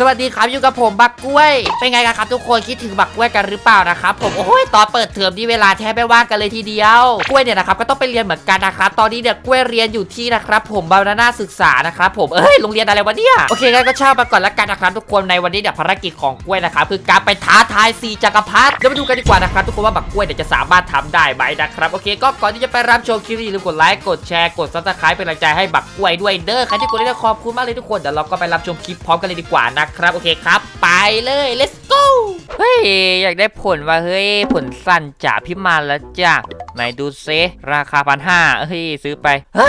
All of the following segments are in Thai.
สวัสดีครับอยู่กับผมบักกล้วย เป็นไงกันครับทุกคนคิดถึงบักกล้วยกันหรือเปล่านะครับผมโอ้ยตอนเปิดเทอมนี่เวลาแทบไม่ว่างกันเลยทีเดียวกล้วยเนี่ยนะครับก็ต้องไปเรียนเหมือนกันนะครับตอนนี้เนี่ยกล้วยเรียนอยู่ที่นะครับผมบานาน่าศึกษานะครับผมเอ้ยโรงเรียนอะไรวะเนี่ยโอเคงั้นก็เช่ามาก่อนละกันนะครับทุกคนในวันนี้เนี่ยภารกิจของกล้วยนะครับคือการไปท้าทายสีจักรพรรดิเดี๋ยวมาดูกันดีกว่านะครับทุกคนว่าบักกล้วยเนี่ยจะสามารถทำได้ไหมนะครับโอเค ก็ก่อนที่จะไปรับชมคลิปนี้อย่าลืมกดไลค์กดแชร์กดซับสไครป์เป็นกำลังใจให้บักกล้วยด้วยเด้อใครที่กดได้ขอบคุณมากเลยทุกคนเดี๋ยวเราก็ไปรับชมคลิปพร้อมกันเลยดีกว่านะครับ โอเคครับ ไปเลย let's go เฮ้ย อยากได้ผลว่าเฮ้ย ผลสั้นจากพิมานแล้วจ้ะไหนดูเซราคาพันห้าเฮ้ย ซื้อไปฮะ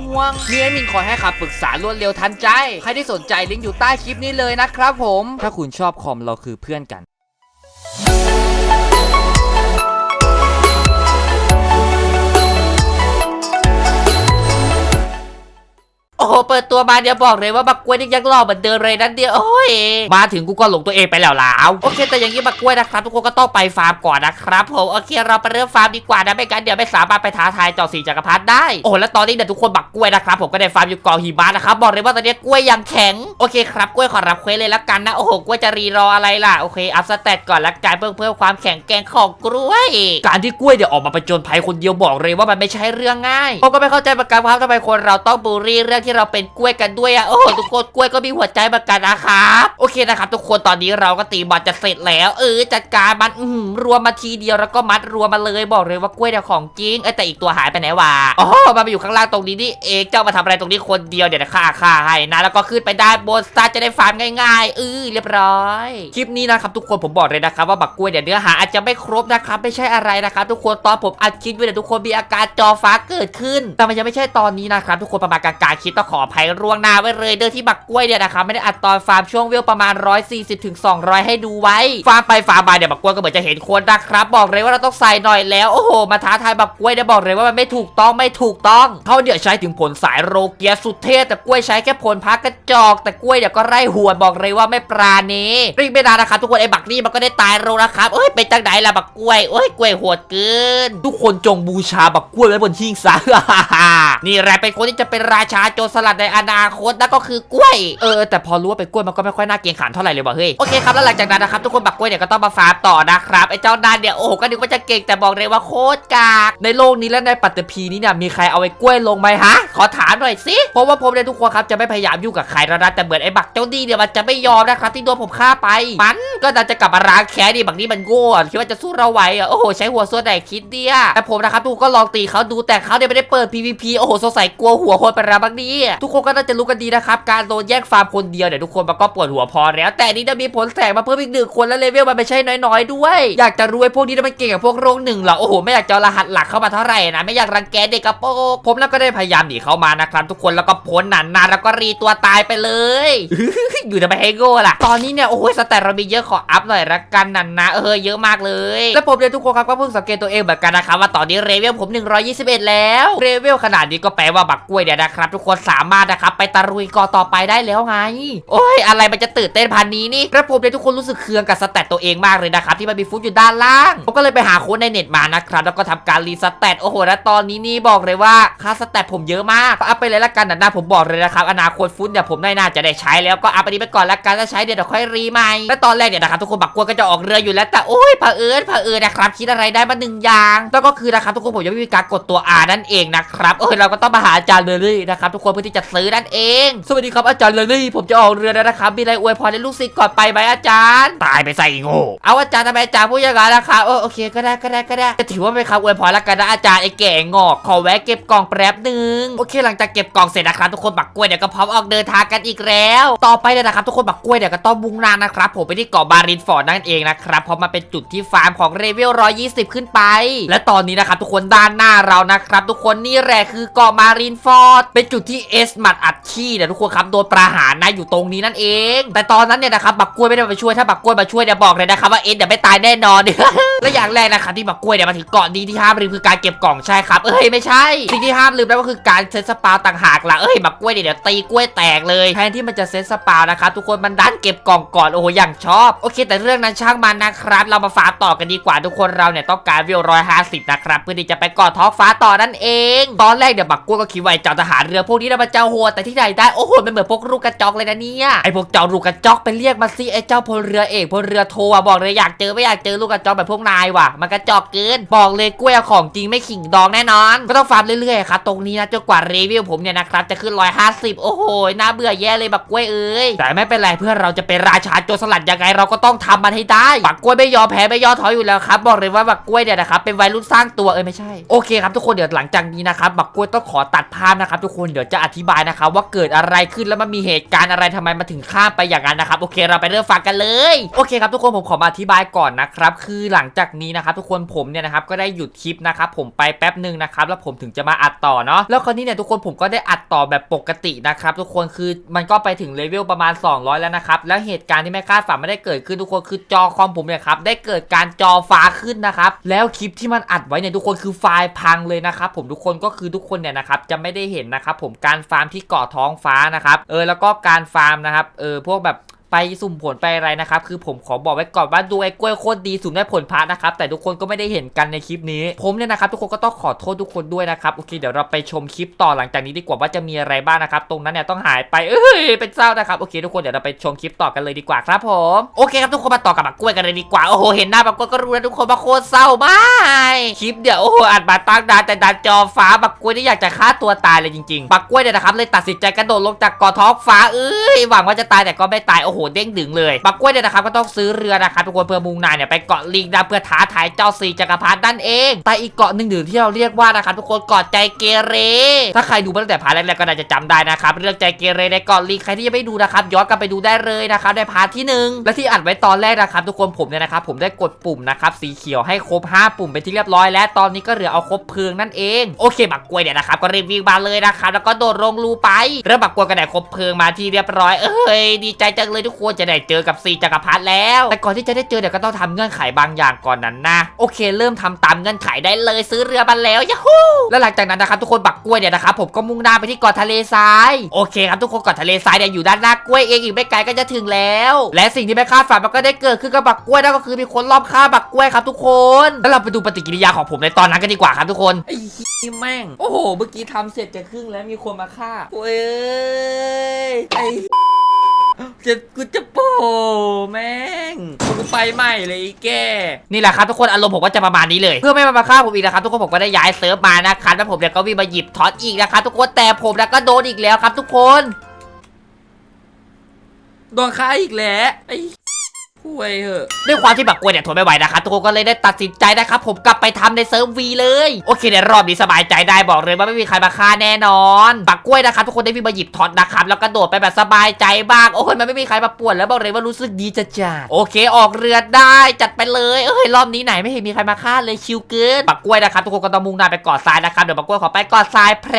ห่วง มีแอดมินคอยให้คำปรึกษารวดเร็วทันใจ ใครที่สนใจลิงก์อยู่ใต้คลิปนี้เลยนะครับผม ถ้าคุณชอบคอมเราคือเพื่อนกัน เปิดตัวมาเดี๋ยวบอกเลยว่าบักกล้วยนี่ยังหล่อเหมือนเดิมเลยนั่นเดียวโอ้ยมาถึงกูก็หลงตัวเองไปแล้วล้วโอเค แต่อย่างนี้บักกล้วยนะครับทุกคนก็ต้องไปฟาร์มก่อนนะครับผมโอเคเราไปเริ่มฟาร์มดีกว่านะไม่งั้นเดี๋ยวไม่สามารถไปท้าทายเจ้าสีจักรพรรดิได้โอ้แล้วตอนนี้เนี่ยทุกคนบักกล้วยนะครับผมก็ได้ฟาร์มอยู่เกาะหิมะนะครับบอกเลยว่าตอนนี้กล้วยยังแข็งโอเคครับกล้วยขอรับเควสเลยละกันนะโอ้โหกล้วยจะรีรออะไรล่ะโอเคอัพสเตตก่อนละกันเพิ่มเพิ่มความแข็งแกร่งของกล้วย การที่กล้วยเดี๋ยวออกมาประจนภัยคนเดียวบอกเลยว่ามันไม่ใช่เรื่องง่ายผมก็ไม่เข้าใจเหมือนกันครับทำไมคนเราต้องบูลลี่เรื่องที่เราเป็นกล้วยกันด้วยอะโอ้โหทุกคนกล้วยก็มีหัวใจเหมือนกันนะครับโอเคนะครับ ทุกคนตอนนี้เราก็ตีบอลจะเสร็จแล้ว เออจัดการมันอื้อหือรวมมาทีเดียวแล้วก็มัดรวมมาเลยบอกเลยว่ากล้วยเนี่ยของจริงเอ้ยแต่อีกตัวหายไปไหนวะอ๋อมันมาอยู่ข้างล่างตรงนี้นี่เองเจ้ามาทำอะไรตรงนี้คนเดียวเดี๋ยวนะฆ่าฆ่าให้นะแล้วก็ขึ้นไปด้านบนสตาจะได้ฟาร์มง่ายๆเออเรียบร้อย คลิปนี้นะครับทุกคนผมบอกเลยนะครับว่าบักกล้วยเนี่ยเนื้อหาอาจจะไม่ครบนะครับไม่ใช่อะไรนะครับทุกคนตอนผมอัดคลิปไว้เนี่ยทุกคนมีอาการจอฟ้าเกิดขึ้น แต่มันยังไม่ใช่ตอนนี้นะครับทุกคนประมาณกลางๆคลิปต้องขอภัยร่วงหน้าไว้เลยเด้อที่บักกล้วยเนี่ยนะครับไม่ได้อัดตอนฟาร์มช่วงเวลประมาณ 140ถึง200 ให้ดูไว้ ฟาร์มไปฟาร์มมาเนี่ยบักกล้วยก็เหมือนจะเห็นคนนะครับ บอกเลยว่าเราต้องใส่หน่อยแล้วโอ้โหมาท้าทายบักกล้วยเนี่ยบอกเลยว่ามันไม่ถูกต้องไม่ถูกต้องเขาเดี๋ยวใช้ถึงผลสายโรเกียสุดเทพแต่กล้วยใช้แค่ผลพักกระจอก แต่กล้วยเดี๋ยวก็ไล่หัวบอกเลยว่าไม่ปราณีรีบไม่นานนะครับทุกคนไอ้บักนี่มันก็ได้ตายโรนะครับเอ้ยเป็นจังไหนล่ะบักกล้วยเอ้ยกล้วยโหดเกิน ทุกคนจงบูชาบักกล้วยไว้บนหิ้งซะนี่แหละเป็นคนที่จะเป็นราชาโจรสลัดในอนาคตนั่นก็คือกล้วย เออ แต่พอรู้ว่าเป็นกล้วยมันก็ไม่ค่อยน่าเกรงขามเท่าไหร่เลยว่ะเฮ้ย โอเคครับ แล้วหลังจากนั้นนะครับทุกคนบักกล้วยเนี่ยก็ต้องมาฟาร์มต่อนะครับ ไอ้เจ้าด้านเนี่ยโอ้โหก็นึกว่าจะเก่งแต่บอกเลยว่าโคตรกาก ในโลกนี้และในปัตตภีนี้เนี่ยมีใครเอาไอ้กล้วยลงไหมฮะ ขอถามหน่อยสิเพราะว่าผมเนี่ยทุกคนครับจะไม่พยายามยุ่งกับใครแล้วนะแต่เหมือนไอ้บักเจ้าดีเนี่ยมันจะไม่ยอมนะครับที่โดนผมฆ่าไปมันก็น่าจะกลับมาล้างแค้นดิบักนี่มันโง่คิดว่าจะสู้เราไหวอะโอ้โหใช้หัวส่วนไหนคิดเดียแต่ผมนะครับทุกคนก็ลองตีเขาดูแต่เขาเนี่ยไม่ได้เปิด PVP โอ้โหสงสัยกลัวหัวคนไปแล้วบักนี่ทุกคนก็น่าจะรู้กันดีนะครับ การโดนแย่งฟาร์มคนเดียวเนี่ยทุกคนมันก็ปวดหัวพอแล้ว แต่นี้จะมีผลแสงมาเพิ่มอีกหนึ่งคนแล้วเลเวลมันไม่ใช่น้อยๆด้วย อยากจะรู้ไอ้พวกนี้มันเก่งกับพวกโรงหนึ่งเหรอ โอ้โห ไม่อยากจะเอรหัสหลักเข้ามาเท่าไหร่นะ ไม่อยากรังแกเด็กกระโปงผมแล้วก็ได้พยายามหนีเข้ามานะครับทุกคน แล้วก็พ้นหนานนานแล้วก็รีตัวตายไปเลย อยู่ทำไมให้โง่ล่ะ ตอนนี้เนี่ย โอ้ยสแตทเรามีเยอะขออัพหน่อยละกันนันนะเออเยอะมากเลย แล้วผมเนี่ยทุกคนครับก็เพิ่งสังเกตตัวเองเหมือนกันนะครับว่าตอนนี้เรเวลผม 121 แล้วเรเวลขนาดนี้ก็แปลว่าบักกล้วยเนี่ยนะครับทุกคนสามารถนะครับ ไปตะรุยกอต่อไปได้แล้วไง โอ้ย อะไรมันจะตื่นเต้นพันนี้นี่แล้วผมเนี่ยทุกคนรู้สึกเคืองกับสแตทตัวเองมากเลยนะครับ ที่มันมีฟุตอยู่ด้านล่าง ผมก็เลยไปหาโค้ดในเน็ตมานะครับ แล้วก็ทำการรีสแตทโอ้โหแล้วตอนนี้นี่บอกเลยว่าค่าสแตทผมเยอะมากก็อัพไปเลยละกันนะผมบอกเลยนะครับอนาคตฟุตเนี่ยผมไม่น่าจะได้ใช้แล้วก็อัพอันนี้ไปก่อนละกันถ้าใช้เดี๋ยวค่อยรีใหม่และตอนแรกเนี่ยนะครับทุกคนบักกล้วก็จะออกเรืออยู่แล้วแต่โอ้ยเผอิญเผอิญนะครับคิดอะไรได้มาหนึ่งอย่างแล้วก็คือนะครับทุกคนผมยังไม่มีการกดตัว R นั่นเองนะครับเออเราก็ต้องมาหาอาจารย์เลลี่นะครับทุกคนเพื่อที่จะซื้อนั่นเอง สวัสดีครับอาจารย์เลลี่ผมจะออกเรือแล้วนะครับมีอะไรอวยพรให้ลูกศิษย์ก่อนไปไหมอาจารย์ ตายไปใส่โง่เอาอาจารย์ทำไมอาจารย์พูดอย่างนั้นนะครับเออโอเคก็ได้ก็ได้ก็ได้จะถือว่าเป็นคำอวยพรแล้วกันนะอาจารย์ไอ้แก่งอกขอแวะเก็บกล่องแป๊บหนึ่งโอเค หลังจากเก็บกล่องเสร็จนะครับทุกคนบักกล้วยเดี๋ยวก็พร้อมออกเดินทางกันอีกแล้ว ต่อไปเลยนะครับทุกคนบักกล้วยเดี๋ยวก็ต้องมุ่งหน้านะครับผมไปที่เกาะบารินฟอร์ดนั่นเองนะครับเพราะมันเป็นจุดที่ฟาร์มของเรเวล120 ขึ้นไป และตอนนี้นะครับทุกคนด้านหน้าเรานะครับทุกคนนี่แหละคือเกาะมารินฟอร์ดเป็นจุดที่เอสหมัดอัดขี้เนี่ยทุกคนครับโดนประหารนะอยู่ตรงนี้นั่นเอง แต่ตอนนั้นเนี่ยนะครับบักกล้วยไม่ได้มาช่วยถ้าบักกล้วยมาช่วยเนี่ยบอกเลยนะครับว่าเอ็นเดี๋ยวไม่ตายแน่นอนและอย่างแรกนะครับที่บักกล้วยเนี่ยมาถึงเกาะนี้ที่ห้ามลืมคือการเก็บกล่องใช่ครับเอ้ยไม่ใช่สิ่งที่ห้ามลืมแล้วก็คือการเซตสปาต่างหากล่ะเอ้ยบักกล้วยเนี่ยเดี๋ยวตีกล้วยแตกเลยแทนที่มันจะเซตสปานะครับทุกคนมันดันเก็บกล่องก่อนโอ้โหอย่างชอบโอเค แต่เรื่องนั้นช่างมันนะครับเรามาฟาต่อกันดีกว่าทุกคนเราเนี่ยต้องการวิวร้อยห้าสิบนะครับเพื่อที่จะไปเกาะท้องฟ้าต่อนั่นเอง ตอนแรกเดี๋ยวบักกล้วยก็คิดว่าเจ้าทหารเรือพวกนี้นะมันจะโหดแต่ที่ไหนได้โอ้โหมันเหมือนพวกลูกกระจอกเลยนะเนี่ยไอพวกเจ้าลูกกระจอกไปเรียกมาสิไอเจ้าพลเรือเอกพลเรือโทอะบอกเลยอยากเจอไม่อยากเจอลูกกระจอกแบบพวกนายว่ะมันกระจอกเกินบอกเลยกล้วยของจริงไม่ขิงดองแน่นอน ก็ต้องฟาร์มเรื่อยๆครับตรงนี้นะจนกว่ารีวิวผมเนี่ยนะครับจะขึ้น150โอ้โหน่าเบื่อแย่เลยบักกล้วยเอ้ยแต่ไม่เป็นไรเพื่อเราจะเป็นราชาโจรสลัดยังไงเราก็ต้องทำมันให้ได้บักกล้วยไม่ยอมแพ้ไม่ย่อถอยอยู่แล้วครับบอกเลยว่าบักกล้วยเนี่ยนะครับเป็นวัยรุ่นสร้างตัวเอ้ยไม่ใช่โอเคครับทุกคนเดี๋ยวหลังจากนี้นะครับบักกล้วยต้องขอตัดภาพนะครับทุกคนเดี๋ยวจะอธิบายนะครับว่าเกิดอะไรขึ้นแล้วมันมีเหตุการณ์อะไรทำไมมาถึงข้ามไปอย่างนั้นนะครับโอเคเราไปเริ่มฟังกันเลยโอเคครับทุกคนผมขอมาอธิบายก่อนนะครับคือหลังจากนี้นะครับทุกคนผมเนี่ยนะครับก็ได้หยุดคลิปนะครับผมไปแป๊บหนึ่งนะครับแล้วผมถึงจะมาอัดต่อเนาะแล้วคราวนี้เนี่ยทุกคนผมก็ได้อัดต่อแบบปกตินะครับทุกคนคือมันก็ไปถึงเลเวลประมาณ 200 แล้วนะครับแล้วเหตุการณ์ที่ไม่คาดฝันไม่ได้เกิดขึ้นทุกคนคือจอคอมผมเนี่ยครับได้เกิดการจอฟ้าขึ้นนะครับแล้วคลิปที่มันอัดไว้เนี่ยทุกคนคือไฟล์พังเลยนะครับผมทุกคนก็คือทุกคนเนี่ยนะครับจะไม่ได้เห็นนะครับผมการฟาร์มที่เกาะท้องฟ้านะครับเออแล้วก็การฟาร์มนะครับเออพวกแบบ ไปสุ่มผลไปอะไรนะครับ คือผมขอบอกไว้ก่อนว่าดูไอ้กล้วยโคตรดีสุ่มได้ผลพระนะครับ แต่ทุกคนก็ไม่ได้เห็นกันในคลิปนี้ ผมเนี่ยนะครับทุกคนก็ต้องขอโทษทุกคนด้วยนะครับ โอเคเดี๋ยวเราไปชมคลิปต่อหลังจากนี้ดีกว่าว่าจะมีอะไรบ้างนะครับ ตรงนั้นเนี่ยต้องหายไป เอ้ย เป็นเศร้านะครับ โอเค ทุกคนเดี๋ยวเราไปชมคลิปต่อกันเลยดีกว่าครับผม โอเคครับทุกคนมาต่อกับบักกล้วยกันเลยดีกว่า โอ้โห เห็นหน้าบักกล้วยก็รู้แล้วทุกคนว่าโคตรเศร้ามากคลิปเดี๋ยวโอ้โหอัดมาตั้งนานแต่ดันจอฟ้าบักกล้วยนี่อยากจะฆ่าตัวตายเลยจริงๆบักกล้วยเนี่ยนะครับเลยตัดสินใจกระโดดลงจากกาะท้องฟ้าเอ้ยหวังว่าจะตายแต่ก็ไม่ตายโอ้โหเด้งดึงเลยบักกล้วยเนี่ยนะครับก็ต้องซื้อเรือนะครับทุกคนเพื่อมุ่งหน้าเนี่ยไปเกาะลิงนะเพื่อท้าทายเจ้าสีจักรพรรดินั่นเอง แต่อีกเกาะหนึ่งหนึ่งที่เราเรียกว่านะครับทุกคนเกาะใจเกเร ถ้าใครดูมาตั้งแต่พาร์ทแรกๆก็น่าจะจำได้นะครับเรื่องใจเกเรในเกาะลิงใครที่ยังไม่ดูนะครับย้อนกลับไปดูได้เลยนะครับในพาร์ทที่หนึ่งและที่อัดไว้ตอนแรกนะครับทุกคนผมเนี่ยนะครับผมได้กดปุ่มนะครับสีเขียวให้ครบ 5 ปุ่มเป็นที่เรียบร้อยแล้วตอนนี้ก็เหลือเอาครบเพลิงนั่นเองโอเคบักกล้วยเนี่ยนะครับก็รีบวิ่งมาเลยนะครับแล้วก็โดดลงรูไปเริ่มบักกล้วยก็ได้ครบเพลิงมาที่เรียบร้อยเอ้ยดีใจจังเลยทุกคนจะได้เจอกับสีจักรพรรดิแล้ว แต่ก่อนที่จะได้เจอเดี๋ยวก็ต้องทำเงื่อนไขบางอย่างก่อนนั้นนะ โอเค เริ่มทำตามเงื่อนไขได้เลยซื้อเรือมาแล้วยาฮูแล้วหลังจากนั้นนะครับทุกคนบักกล้วยเนี่ยนะครับผมก็มุ่งหน้าไปที่เกาะทะเลทรายโอเคครับทุกคนเกาะทะเลทรายเนี่ยอยู่ด้านหน้ากล้วยเองอีกไม่ไกลก็จะถึงแล้ว และสิ่งที่ไม่คาดฝันมันก็ได้เกิดขึ้นกับบักกล้วยนั่นก็คือมีคนรอบฆ่าบักกล้วยครับทุกคน แล้วเราไปดูปฏิกิริยาของผมในตอนนั้นกันดีกว่าครับทุกคนไอ้แม่ง โอ้โหเมื่อกี้ทำเสร็จจะครึ่งแล้วมีคนมาฆ่าโอ้ยไอ้ จะกูจะโปแม่งกูไปใหม่เลยไอ้แกนี่แหละครับทุกคนอารมณ์ผมก็จะประมาณนี้เลย เพื่อไม่มาฆ่าผมอีกนะครับทุกคนผมก็ได้ย้ายเซิร์ฟมานะครับแล้วผมเนี่ยก็วิ่งมาหยิบท็อตอีกนะครับทุกคนแต่ผมแล้วก็โดนอีกแล้วครับทุกคน โดนฆ่าอีกแล้วไอ้ ห่วยเหอะ ด้วยความที่บักกล้วยเนี่ยทนไม่ไหวนะครับทุกคนก็เลยได้ตัดสินใจนะครับผมกลับไปทำในเซิร์ฟวีเลยโอเคในรอบนี้สบายใจได้บอกเลยว่าไม่มีใครมาฆ่าแน่นอนบักกล้วยนะครับทุกคนได้วิ่มาหยิบท็อตนะครับแล้วก็โดดไปแบบสบายใจบ้างโอ้ยมันไม่มีใครมาป่วนแล้วบอกเลยว่ารู้สึกดีจัดจัดโอเค ออกเรือได้จัดไปเลยเอ้ยรอบนี้ไหนไม่เห็นมีใครมาฆ่าเลยชิวเกินบักกล้วยนะครับทุกคนก็ต้องมุ่งหน้าไปเกาะทรายนะครับเดี๋ยวบักกล้วยขอไปเกาะทรายแพร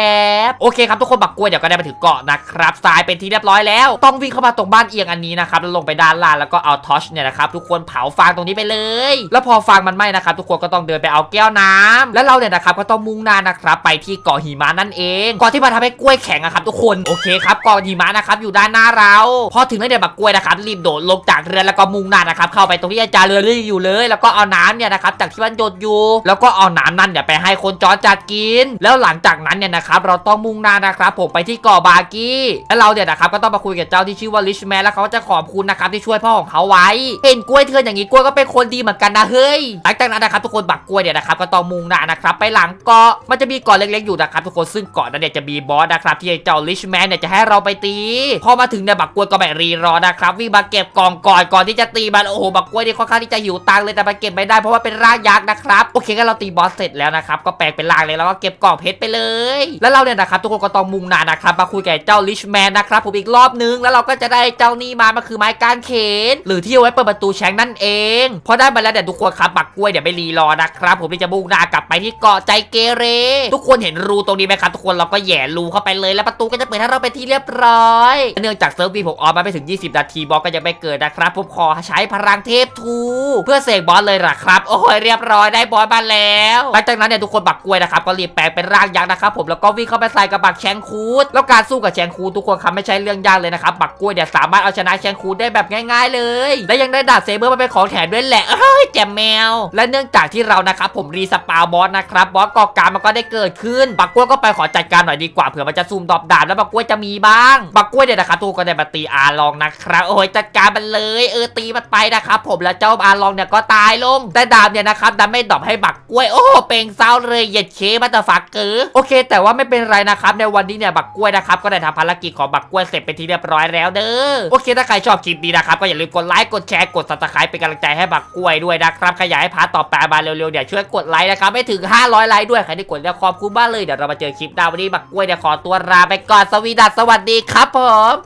บโอเคครับทุกคนบักกล้วยเดี๋ยวก็ได้มาถึงเกาะนะครับทรายเป็นที่เรียบร้อยแล้ว ต้องวิ่งเข้ามาตรงบ้านเอียงอันนี้นะครับแล้วลงไปด้านล่างแล้วก็เอาทอชเนี่ยนะครับทุกคนเผาฟางตรงนี้ไปเลย แล้วพอฟางมันไหม้นะครับทุกคนก็ต้องเดินไปเอาแก้วน้ำแล้วเราเนี่ยนะครับก็ต้องมุ่งหน้านะครับไปที่เกาะหิมะนั่นเองเกาะที่มาทำให้กล้วยแข็งอะครับทุกคนโอเคครับเกาะหิมะนะครับอยู่ด้านหน้าเรา พอถึงแล้วเนี่ยบักกล้วยนะครับรีบโดดลงจากเรือแล้วก็มุ่งหน้านะครับเข้าไปตรงที่อาจารย์เรือรี่อยู่เลย แล้วก็เอาน้ำเนี่ยนะครับจากที่มันหยดอยู่ แล้วก็เอาน้ำนั่นเนี่ยไปให้คนจอจัดกิน แล้วหลังจากนั้นเนี่ยนะครับเราต้องมุ่งหน้านะครับผมไปที่เกาะบากี้แล้วเราเนี่ยนะครับก็ต้องมาคุยกับเจ้าที่ชื่อว่าลิชแมนแล้วเขาจะขอบคุณนะครับที่ช่วยพ่อของเขาไว้เห็นกล้วยเถื่อนอย่างนี้กล้วยก็เป็นคนดีเหมือนกันนะเฮ้ยหลังจากนั้นนะครับทุกคนบักกล้วยเนี่ยนะครับก็ต้องมุ่งหน้านะครับไปหลังเกาะมันจะมีเกาะเล็กๆอยู่นะครับทุกคนซึ่งเกาะนั้นเนี่ยจะมีบอสนะครับที่เจ้าลิชแมนเนี่ยจะให้เราไปตี พอมาถึงเนี่ยบักกล้วยก็ไม่รีรอนะครับวิ่งมาเก็บกล่องก่อนก่อนที่จะตีมันโอ้โหบักกล้วยนี่ค่อนข้างที่จะหิวตังเลยแต่มันเก็บไม่ได้เพราะว่าเป็นร่างยักษ์นะครับโอเคก็เราตีบอสเสร็จแล้วนะครับก็แปลงเป็นร่างเลยแล้วก็เก็บกล่องเพชรไปเลย แล้วเราเนี่ยนะครับทุกคนก็ต้องมุ่งหน้านะครับมาคุยกับเจ้าลิชแมนนะครับผมอีกรอบนึงแล้วเราก็จะได้เจ้านี่มามันคือไม้กางเขนหรือที่เอาไว้เปิดประตูแชงนั่นเองพอได้มาแล้วเดี๋ยวทุกคนครับบักกล้วยเดี๋ยวไม่รีรอนะครับผมจะมุ่งหน้ากลับไปที่เกาะใจเกเร ทุกคนเห็นรูตรงนี้ไหมครับทุกคนเราก็แย่รูเข้าไปเลยแล้วประตูก็จะเปิดให้เราไปที่เรียบร้อย เนื่องจากเซิร์ฟวีผมออนมาไม่ถึง 20 นาทีบอสก็ยังไม่เกิดนะครับผมขอใช้พลังเทพทูเพื่อเสกบอสเลยล่ะครับ โอ้ยเรียบร้อยได้บอสมาแล้วหลังจากนั้นเนี่ยทุกคนบักกล้วยนะครับก็รีบแปลงเป็นร่างยักษ์นะครับผมแล้วก็วิ่งเข้าไปใส่กับบักแชงคูดแล้วการสู้กับแชงคูดทุกคนครับไม่ใช่เรื่องยากเลยนะครับบักกล้วยเนี่ยสามารถเอาชนะแชงคูดได้แบบง่าย ๆ เลย และยังได้ดาบเซเบอร์มาเป็นของแถมด้วยแหละเอ้ยแจมแมว และเนื่องจากที่เรานะครับผมรีสปาวบอสนะครับบอสกอกการมันก็ได้เกิดขึ้นบักกล้วยก็ไปขอจัดการหน่อยดีกว่าเผื่อมันจะซูมดอบดาบแล้วบักกล้วยจะมีบ้างบักกล้วยเนี่ยนะครับทุกคนก็ได้มาตีอาลองนะครับโอ้ยจัดการมันเลยเออตีมันไปนะครับผมแล้วเจ้าอาลองเนี่ยก็ตายลง แต่ดาบเนี่ยนะครับดันไม่ดอปให้บักกล้วยโอ้เปลงเศร้าเลยเหยียดเคบัตเตอร์ฟักเกอโอเค แต่ว่าไม่เป็นไรนะครับในวันนี้เนี่ยบักกล้วยนะครับก็ได้ทำภารกิจของบักกล้วยเสร็จเป็นที่เรียบร้อยแล้วเด้อโอเคถ้าใครชอบคลิปนี้นะครับก็อย่าลืมกดไลค์กดแชร์กด subscribe เป็นกำลังใจให้บักกล้วยด้วยนะครับขยายพาร์ทต่อไปมาเร็วๆเดี๋ยวช่วยกดไลค์นะครับไม่ถึง 500 ไลค์ด้วยใครที่กดแล้วขอบคุณมากเลยเดี๋ยวเรามาเจอคลิปหน้าวันนี้บักกล้วยเดี๋ยวขอตัวลาไปก่อนสวีดัสสวัสดีครับผม